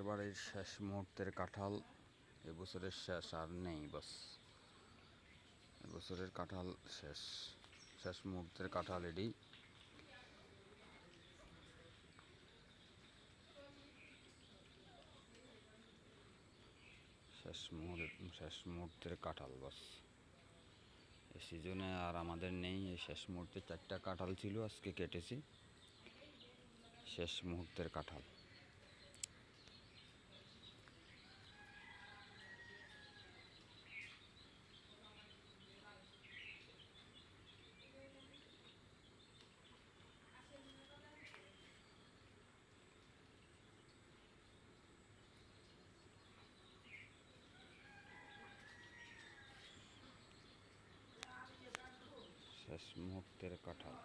বাড়ির শেষ মুহূর্তের কাঁঠাল এবছরের শেষ আর নেই, বাস। এবছরের কাঁঠাল শেষ। শেষ মুহূর্তের কাঁঠাল এডি। শেষ মুহূর্ত, শেষ মুহূর্তের কাঁঠাল, বাস। এই সিজনে আর আমাদের নেই। এই শেষ মুহূর্তে চারটা কাঁঠাল ছিল, আজকে কেটেছি। শেষ মুহূর্তের কাঁঠাল। শেষ মুহূর্তের কাঁঠাল।